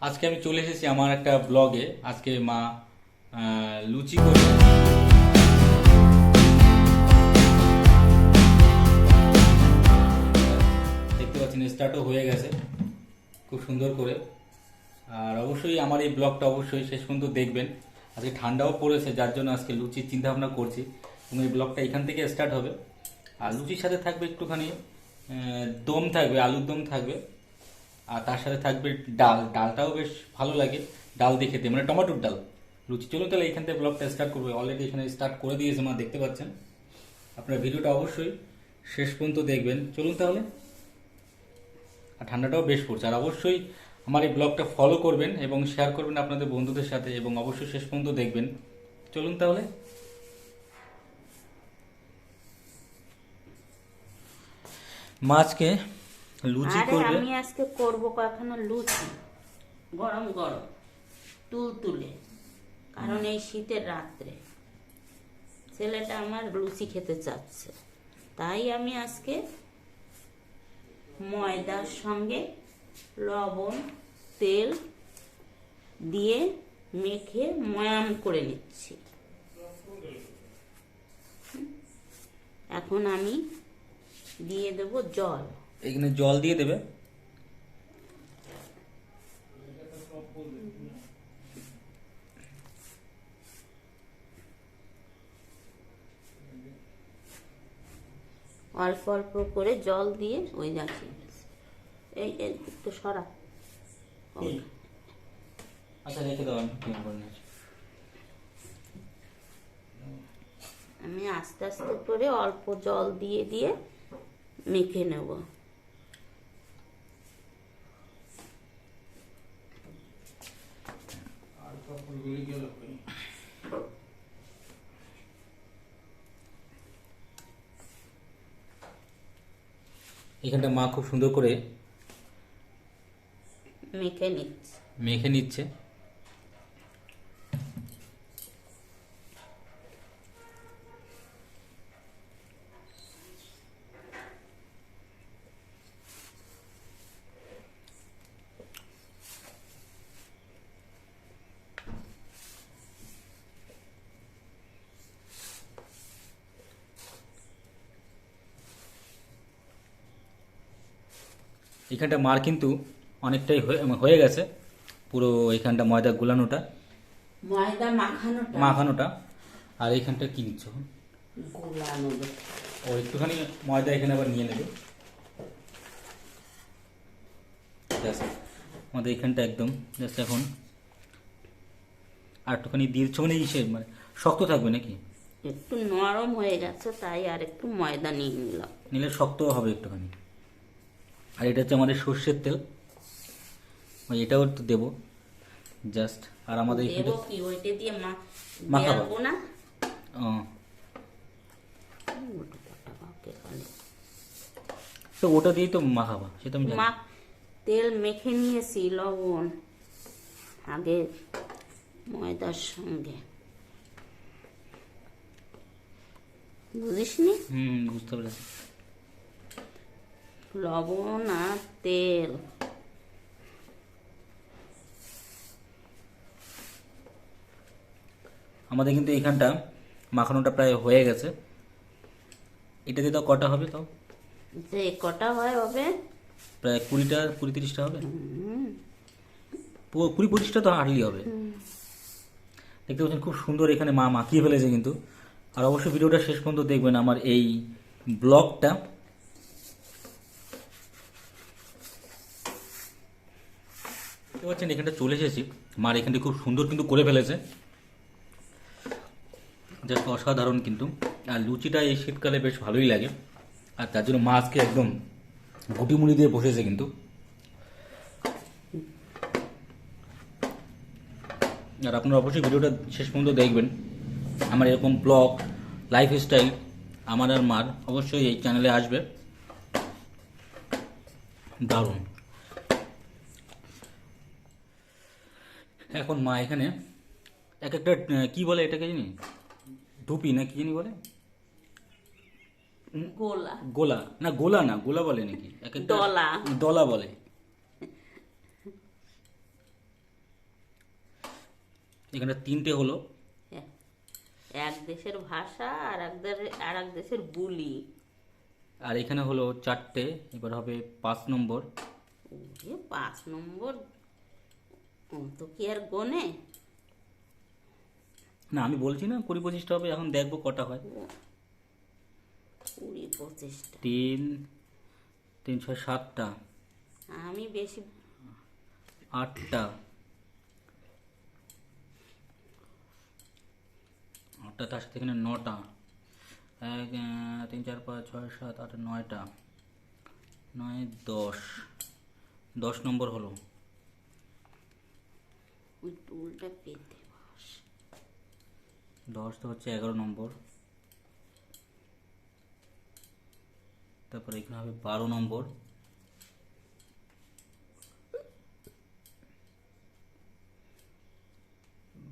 আজকে আমি চলে এসেছি আমার একটা ব্লগে। আজকে মা লুচি করবে। দেখতে পাচ্ছেন স্টার্টও হয়ে গেছে। খুব সুন্দর করে। আর অবশ্যই আমার এই ব্লগটা অবশ্যই শেষ পর্যন্ত দেখবেন। আজকে ঠান্ডাও পড়েছে, যার জন্য আজকে লুচির চিন্তা ভাবনা করছি। এবং এই ব্লগটা এখান থেকে স্টার্ট হবে। আর লুচির সাথে থাকবে একটুখানি দম থাকবে, আলুর দম থাকবে। আর তার সাথে থাকবে ডাল। ডালটাও বেশ ভালো লাগে। ডাল দিয়ে খেতে। মানে টমেটোর ডাল। লুচি চলুন তাহলে এখান থেকে ব্লগটা স্টার্ট করবে। অলরেডি এখানে স্টার্ট করে দিয়েছে মা, দেখতে পাচ্ছেন। আপনার ভিডিওটা অবশ্যই শেষ পর্যন্ত দেখবেন। চলুন তাহলে। আর ঠান্ডাটাও বেশ পড়ছে। আর অবশ্যই আমার এই ব্লগটা ফলো করবেন এবং শেয়ার করবেন আপনাদের বন্ধুদের সাথে এবং অবশ্যই শেষ পর্যন্ত দেখবেন। চলুন তাহলে। মাছকে লুচি আরে করবে? আমি আজকে করব কখনো লুচি। গরম গরম তুল তুলে। কারণ এই শীতের রাত্রে ছেলেটা আমার লুচি খেতে চাচ্ছে। তাই আমি আজকে ময়দার সঙ্গে লবণ তেল দিয়ে মেখে ময়াম করে নিচ্ছি। এখন আমি দিয়ে দেব জল। এখানে জল দিয়ে দেবে। অল্প অল্প করে জল দিয়ে ওই যাচ্ছি। এই একটু সরা। আচ্ছা রেখে দাও আমি আস্তে আস্তে করে অল্প জল দিয়ে দিয়ে মেখে নেব। এখানটা মা খুব সুন্দর করে মেখে নিচ্ছে। মেখে নিচ্ছে। এখানটা মার কিন্তু অনেকটাই হয়ে গেছে। পুরো এখানটা ময়দা গুলানোটা ময়দা মাখানোটা? মাখানোটা। আর এইখানটা কি নিচ্ছ? গোলানো ও একটুখানি ময়দা এখানে আবার নিয়ে নেবে। আমাদের এখানটা একদম জাস্ট এখন। আর একটুখানি দিয়ে দিচ্ছ মানে ইসে মানে শক্ত থাকবে নাকি? একটু নরম হয়ে গেছে তাই আর একটু ময়দা নিয়ে নিলাম। নিলে শক্ত হবে একটুখানি। আর এটা হচ্ছে আমাদের সর্ষের তেল। ওই এটাও একটু দেবো। জাস্ট আর আমাদের কি? ওইটা দিয়ে মাখাবো। না? ও। তো ওটা দিয়েই তো মাখাবা সেটা আমি জানি। মা তেল মেখে নিয়েছি লবণ আগে ময়দার সঙ্গে। বুঝিসনি? হুম বুঝতে পেরেছি। লবণ আর তেল আমাদের কিন্তু এইখানটা মাখানোটা প্রায় হয়ে গেছে। এটা দিয়ে তো কটা হবে তাও? যে কটা হয় হবে? প্রায় কুড়িটা কুড়ি তিরিশটা হবে? কুড়ি পঁচিশটা তো হারলি হবে। দেখতে পাচ্ছেন খুব সুন্দর এখানে মা মাখিয়ে ফেলেছে কিন্তু। আর অবশ্যই ভিডিওটা শেষ পর্যন্ত দেখবেন আমার এই ব্লগটা। পাচ্ছেন, এখানটা চলে এসেছি। মার এখানটা খুব সুন্দর কিন্তু করে ফেলেছে। জাস্ট অসাধারণ কিন্তু। আর লুচিটা এই শীতকালে বেশ ভালোই লাগে। আর তার জন্য মা আজকে একদম গুটি মুড়ি দিয়ে বসেছে কিন্তু। আর আপনারা অবশ্যই ভিডিওটা শেষ পর্যন্ত দেখবেন। আমার এরকম ব্লগ লাইফ স্টাইল আমার আর মার অবশ্যই এই চ্যানেলে আসবে। দারুণ। এখন মা এখানে এক একটা কি বলে এটাকে জানি? ধুপি না কি জানি বলে? গোলা। গোলা। না গোলা না গোলা বলে নাকি? এক একটা দলা। দলা বলে। এখানে তিনটে হলো। হ্যাঁ। এক দেশের ভাষা আর এক দেশের আর এক দেশের বুলি। আর এখানে হলো চারটে এবার হবে পাঁচ নম্বর। পাঁচ নম্বর তো কি আর গনে? না আমি বলছি না কুড়ি পঁচিশটা হবে এখন দেখব কটা হয়। কুড়ি পঁচিশটা তিন তিন ছয় সাতটা আমি বেশি আটটা আটটা তার সাথে এখানে নটা এক তিন চার পাঁচ ছয় সাত আট নয়টা নয় দশ। দশ নম্বর হলো। ওই টুলটা পেতে বাস দশ তো হচ্ছে এগারো নম্বর। তারপরে এখানে হবে বারো নম্বর।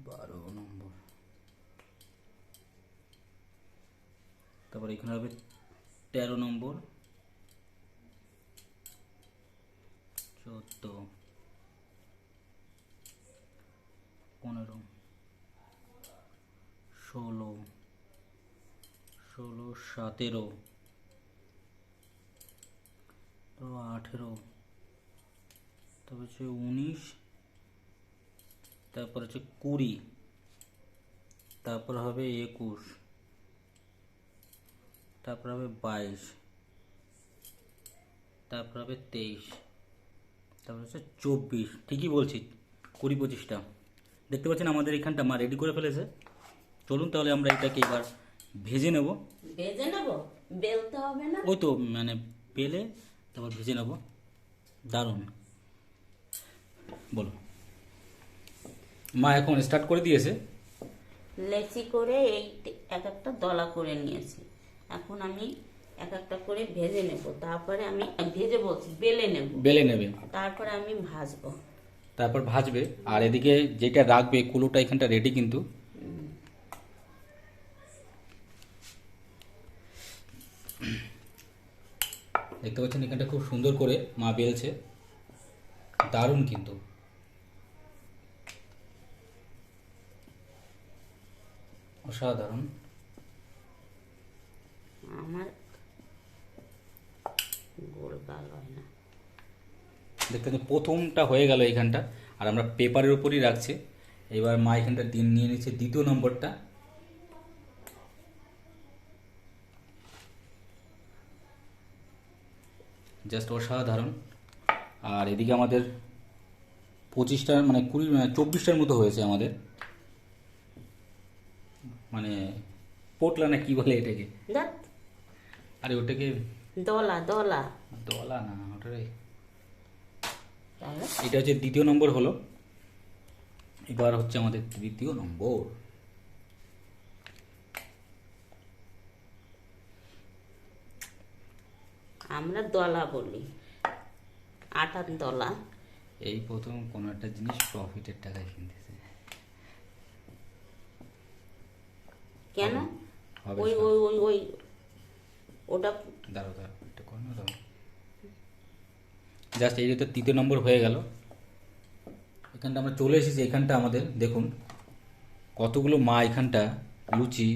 বারো নম্বর। তারপরে এখানে হবে তেরো নম্বর। চোদ্দ। পনেরো, ষোলো ষোলো, সতেরো তো আঠেরো, তারপর হচ্ছে উনিশ, তারপর হচ্ছে কুড়ি, তারপর হবে একুশ, তারপর হবে বাইশ, তারপর হবে তেইশ, তারপর হচ্ছে চব্বিশ, ঠিকই বলছি, কুড়ি পঁচিশটা। দেখতে পাচ্ছেন আমাদের এখানটা মা রেডি করে ফেলেছে। চলুন তাহলে আমরা এটাকে এবার ভেজে নেব। ভেজে নেব? বেলতে হবে না? ওই তো মানে পেলে তারপর ভেজে নেব। দারুণ। বলো। মা এখন স্টার্ট করে দিয়েছে। লেচি করে এই এক একটা দলা করে নিয়েছি। এখন আমি এক একটা করে ভেজে নেব। তারপরে আমি ভেজে বলছি বেলে নেব। বেলে নেবে। তারপরে আমি ভাজবো। তারপর ভাজবে। আর এদিকে যেটা রাখবে, কুলোটা এখানটা রেডি কিন্তু। দেখতে পাচ্ছেন এখানটা খুব সুন্দর করে মা বেলছে। দারুণ কিন্তু। অসাধারণ। আমার গোলগাল হয় না। দেখতে পাচ্ছেন প্রথমটা হয়ে গেল এখানটা আর আমরা পেপারের উপরই রাখছি। এবার মা এখানটা দিন নিয়ে নিচ্ছে দ্বিতীয় নম্বরটা। জাস্ট অসাধারণ। আর এদিকে আমাদের পঁচিশটার মানে কুড়ি চব্বিশটার মতো হয়েছে আমাদের। মানে পোটলা না কি বলে এটাকে? আরে ওটাকে দলা দলা। দলা না ওটারে তাহলে এটা হচ্ছে দ্বিতীয় নম্বর হলো। এবার হচ্ছে আমাদের তৃতীয় নম্বর। আমরা দলা বলি। আটার দলা। এই প্রথম কোনো একটা জিনিস প্রফিটের টাকায় কিনতেছে। কেন? ওই ওই ওই ওই ওটা দাঁড়াও দাঁড়াও এটা করো না দাও। জাস্ট এই তো তৃতীয় নম্বর হয়ে গেল। এখানটা আমরা চলে এসেছি, এখানটা আমাদের, দেখুন। কতগুলো মা এখানটা লুচি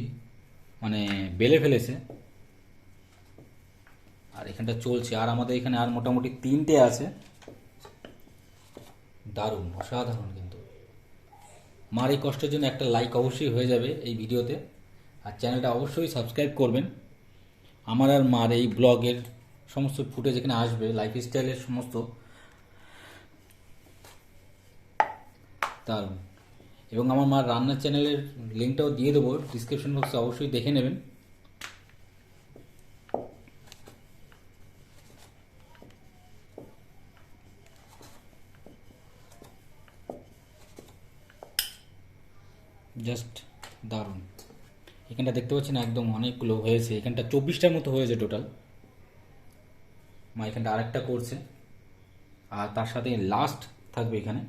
মানে বেলে ফেলেছে। আর এখানটা চলছে, আর আমাদের এখানে আর মোটামুটি তিনটে আছে। দারুণ, অসাধারণ কিন্তু। মার এই কষ্টের জন্য একটা লাইক অবশ্যই হয়ে যাবে এই ভিডিওতে। আর চ্যানেলটা অবশ্যই সাবস্ক্রাইব করবেন। আমার আর মার এই ব্লগের সমস্ত ফুটেজ এখানে আসবে লাইফ স্টাইলের সমস্ত। দারুণ। এবং আমার মার রান্নার চ্যানেলের লিঙ্কটাও দিয়ে দেবো ডিসক্রিপশন বক্সে অবশ্যই দেখে নেবেন। জাস্ট দারুণ। এখানটা দেখতে পাচ্ছেন একদম অনেকগুলো হয়েছে, এখানটা চব্বিশটার মতো হয়েছে টোটাল মা এখানটা আরেকটা করছে। আর তার সাথে লাস্ট থাকবে এখানে।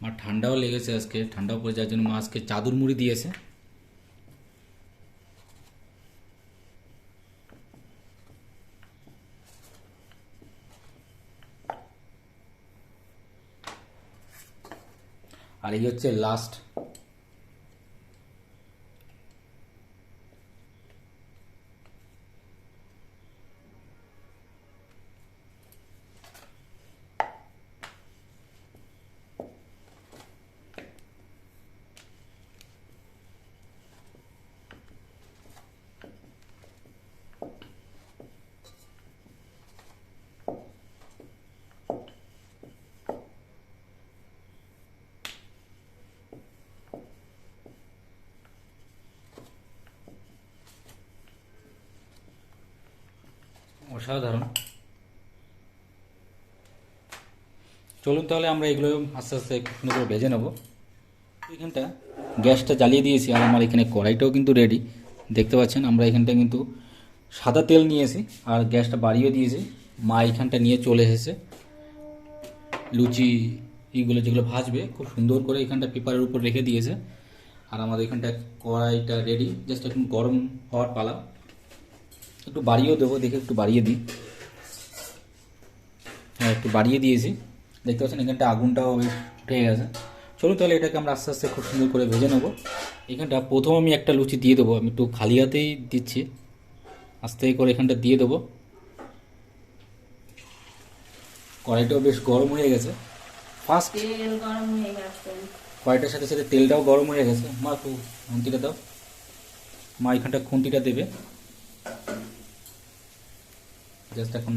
মা ঠান্ডাও লেগেছে আজকে, ঠান্ডাও পড়ে যাওয়ার জন্য মা আজকে চাদর মুড়ি দিয়েছে। আর এই হচ্ছে লাস্ট অসাধারণ চলুন তাহলে আমরা এগুলো আস্তে আস্তে একটু সুন্দর করে ভেজে নেব। এখানটা গ্যাসটা জ্বালিয়ে দিয়েছি আর আমার এখানে কড়াইটাও কিন্তু রেডি দেখতে পাচ্ছেন, আমরা এখানটা কিন্তু সাদা তেল নিয়েছি আর গ্যাসটা বাড়িয়ে দিয়েছি। মা এখানটা নিয়ে চলে এসেছে। লুচি এইগুলো যেগুলো ভাজবে, খুব সুন্দর করে এখানটা পেপারের উপর রেখে দিয়েছে। আর আমাদের এখানটা কড়াইটা রেডি জাস্ট এখন গরম হওয়ার পালা। একটু বাড়িয়েও দেবো দেখে একটু বাড়িয়ে দিই। হ্যাঁ একটু বাড়িয়ে দিয়েছি। দেখতে পাচ্ছেন এখানটা আগুনটাও বেশ উঠে গেছে। চলো তাহলে এটাকে আমরা আস্তে আস্তে খুব সুন্দর করে ভেজে নেব। এখানটা প্রথম আমি একটা লুচি দিয়ে দেবো আমি একটু খালি হাতেই দিচ্ছি। আস্তে করে এখানটা দিয়ে দেবো। কড়াইটাও বেশ গরম হয়ে গেছে। ফার্স্ট তেল গরম হয়ে গেছে। কড়াইটার সাথে সাথে তেলটাও গরম হয়ে গেছে। মা একটু খুন্তিটা দাও। মা এখানটা খুন্তিটা দেবে। জাস্ট এখন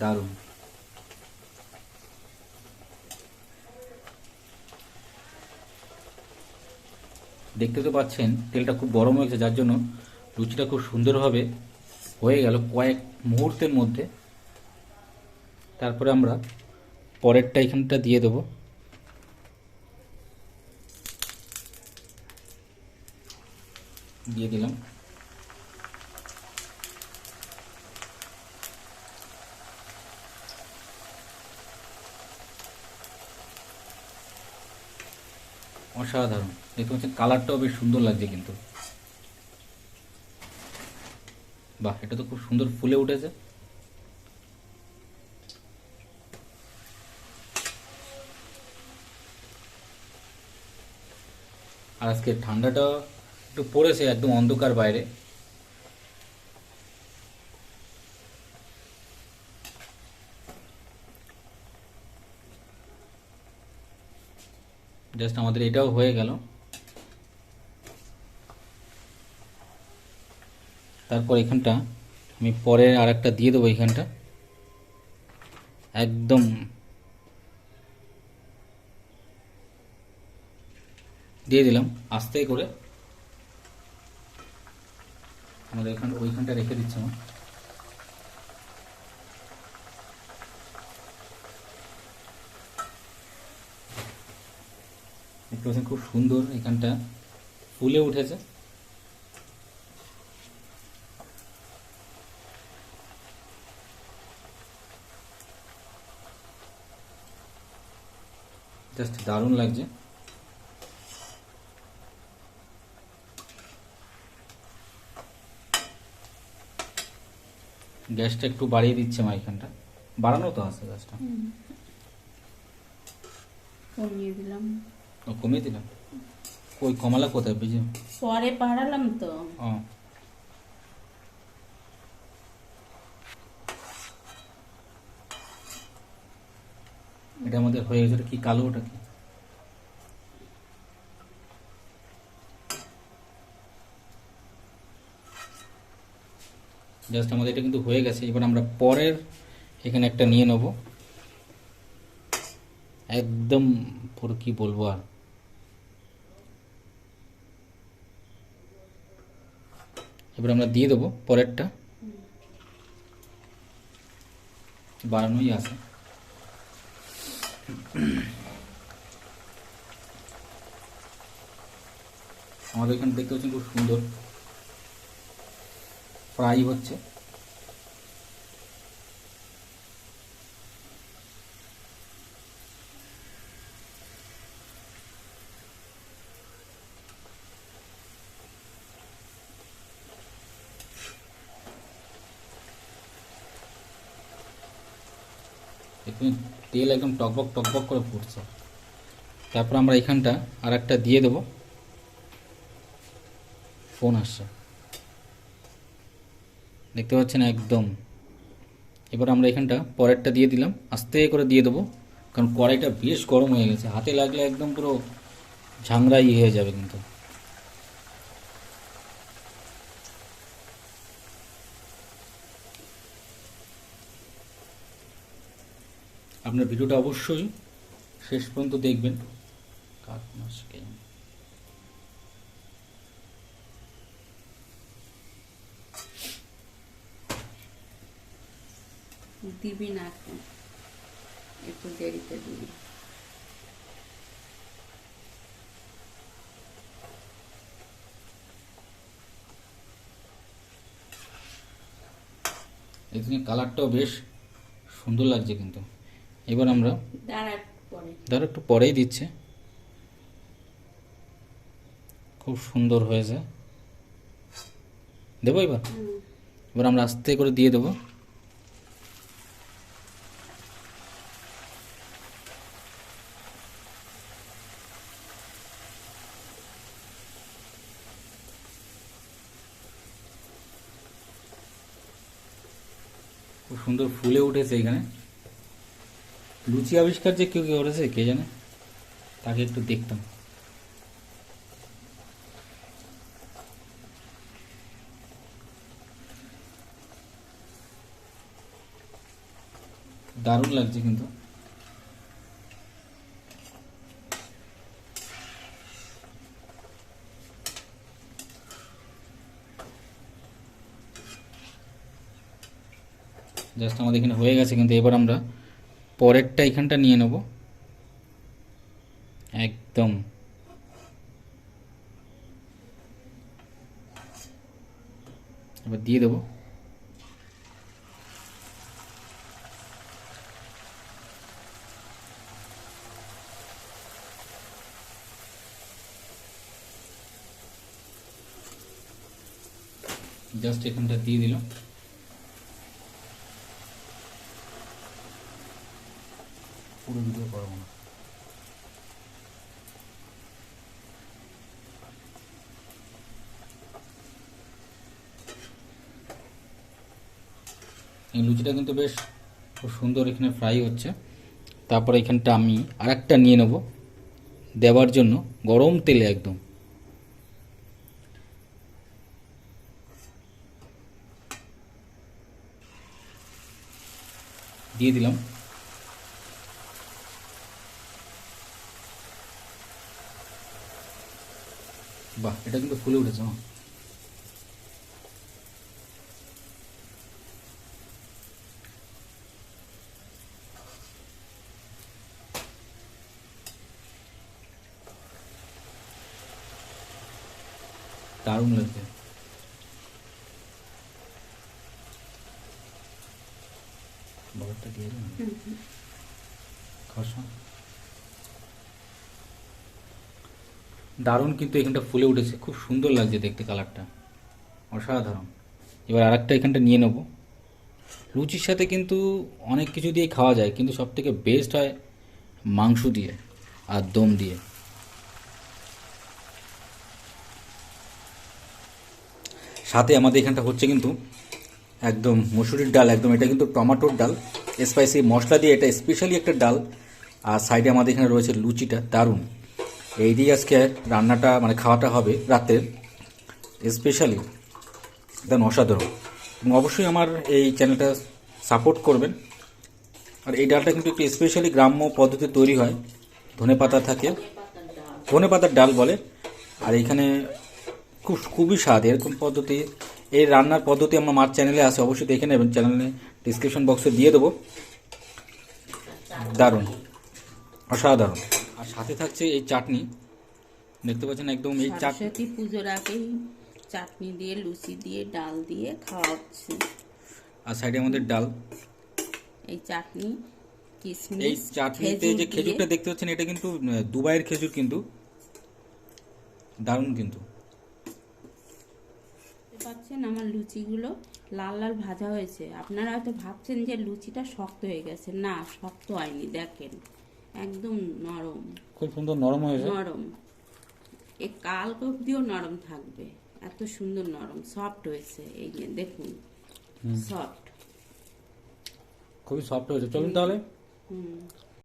দারুণ। দেখতে তো পাচ্ছেন, তেলটা খুব গরম হয়েছে, যার জন্য লুচিটা খুব সুন্দরভাবে হয়ে গেল কয়েক মুহূর্তের মধ্যে। তারপরে আমরা পরেরটা এখানটা দিয়ে দেবো। দিয়ে দিলাম। অসাধারণ। দেখতে পাচ্ছেন কালারটাও বেশ সুন্দর লাগছে কিন্তু। বাহ, এটা তো খুব সুন্দর ফুলে উঠেছে। আর আজকে ঠান্ডাটা একটু পড়েছে একদম অন্ধকার বাইরে। জাস্ট আমাদের এটাও হয়ে গেল। তারপর এখানটা আমি পরে আর একটা দিয়ে দেবো এখানটা। একদম। দিয়ে দিলাম আস্তে করে। আমাদের এখান ওইখানটা রেখে দিচ্ছি আমার দেখতে পাচ্ছেন খুব সুন্দর এখানটা ফুলে উঠেছে। জাস্ট দারুণ লাগছে। গ্যাসটা একটু বাড়িয়ে দিচ্ছে আমার এখানটা। বাড়ানো তো আছে গ্যাসটা। দিলাম। কমিয়ে দিলাম ওই কমালা কোথায় বুঝি পরে পাড়ালাম তো। ও। এটা আমাদের হয়ে গেছে কি কালো ওটা কি? জাস্ট আমাদের এটা কিন্তু হয়ে গেছে এবার আমরা পরের এখানে একটা নিয়ে নেব। একদম পুরো কি বলব আর? এবার আমরা দিয়ে দেবো পরেরটা। বাড়ানোই আছে। আমাদের এখানে দেখতে পাচ্ছেন খুব সুন্দর। ফ্রাই হচ্ছে এখানে তেল একদম টকবক টকবক করে ফুটছে। তারপর আমরা এখানটা আর একটা দিয়ে দেবো। ফোন আসছে। দেখতে পাচ্ছেন একদম। এবার আমরা এখানটা পরেরটা দিয়ে দিলাম। আস্তে করে দিয়ে দেবো। কারণ কড়াইটা বেশ গরম হয়ে গেছে। হাতে লাগলে একদম পুরো ঝাংরাই হয়ে যাবে কিন্তু। আপনার ভিডিওটা অবশ্যই শেষ পর্যন্ত দেখবেন। কাক দিবি না এখন। একটু দেরিতে দিবি। এখানে কালারটাও বেশ সুন্দর লাগছে কিন্তু। এবার আমরা দাঁড়া ধরো একটু পরেই দিচ্ছে। খুব সুন্দর হয়েছে। দেবো এবার? এবার আমরা আস্তে করে দিয়ে দেবো। খুব সুন্দর ফুলে উঠেছে এখানে। লুচি আবিষ্কার যে কেউ করেছে, কে জানে? তাকে একটু দেখতাম। দারুণ লাগছে কিন্তু। জাস্ট আমাদের এখানে হয়ে গেছে কিন্তু, এবার আমরা পরেরটা এখানটা নিয়ে নেব। একদম। এবার দিয়ে দেবো। জাস্ট এখানটা দিয়ে দিলাম। পুরো ভিডিও করব না। এই লুচিটা কিন্তু বেশ খুব সুন্দর এখানে ফ্রাই হচ্ছে। তারপরে এখানটা আমি আরেকটা নিয়ে নেব দেওয়ার জন্য, গরম তেলে একদম। দিয়ে দিলাম। বাহ এটা কিন্তু ফুলে উঠেছে মা দারুণ লাগছে। বাবারটা দিয়ে দিলাম খাওয়ার সময়? দারুণ কিন্তু এখানটা ফুলে উঠেছে। খুব সুন্দর লাগছে দেখতে কালারটা অসাধারণ। এবার আরেকটা এখানটা নিয়ে নেব। লুচির সাথে কিন্তু অনেক কিছু দিয়ে খাওয়া যায়, কিন্তু সব থেকে বেস্ট হয় মাংস দিয়ে আর দম দিয়ে। সাথে আমাদের এখানটা হচ্ছে কিন্তু একদম মসুরির ডাল, একদম এটা কিন্তু টমেটোর ডাল স্পাইসি মশলা দিয়ে, এটা স্পেশালি একটা ডাল। আর সাইডে আমাদের এখানে রয়েছে লুচিটা, দারুণ। এই দিয়ে আজকে রান্নাটা মানে খাওয়াটা হবে রাতে স্পেশালি একদম অসাধারণ এবং অবশ্যই আমার এই চ্যানেলটা সাপোর্ট করবেন। আর এই ডালটা কিন্তু একটু স্পেশালি গ্রাম্য পদ্ধতি তৈরি হয়। ধনে পাতা থাকে। ধনে পাতার ডাল বলে। আর এখানে খুব খুবই স্বাদ। এরকম পদ্ধতি, এই রান্নার পদ্ধতি আমার মার চ্যানেলে আছে, অবশ্যই দেখে নেবেন। চ্যানেলে ডিসক্রিপশন বক্সে দিয়ে দেবো। দারুণ। অসাধারণ। আর সাথে থাকছে এই চাটনি। দেখতে পাচ্ছেন একদম এই চাটনি পুজোর আগেই চাটনি দিয়ে লুচি দিয়ে ডাল দিয়ে খাওয়া হচ্ছে আর সাইডে আমাদের ডাল। এই চাটনি এই চাটনিতে যে খেজুরটা দেখতে পাচ্ছেন এটা কিন্তু দুবাইয়ের খেজুর কিন্তু। দারুণ কিন্তু। পাচ্ছেন আমার লুচিগুলো লাল লাল ভাজা হয়েছে। আপনারা হয়তো ভাবছেন যে লুচিটা শক্ত হয়ে গেছে। না শক্ত হয়নি দেখেন। একদম নরম। খুব সুন্দর নরম হয়েছে নরম। এ কাল অবধিও নরম থাকবে। এত সুন্দর নরম সফট হয়েছে। এই যে দেখুন সফট খুবই সফট হয়েছে। চলুন তাহলে। হুম।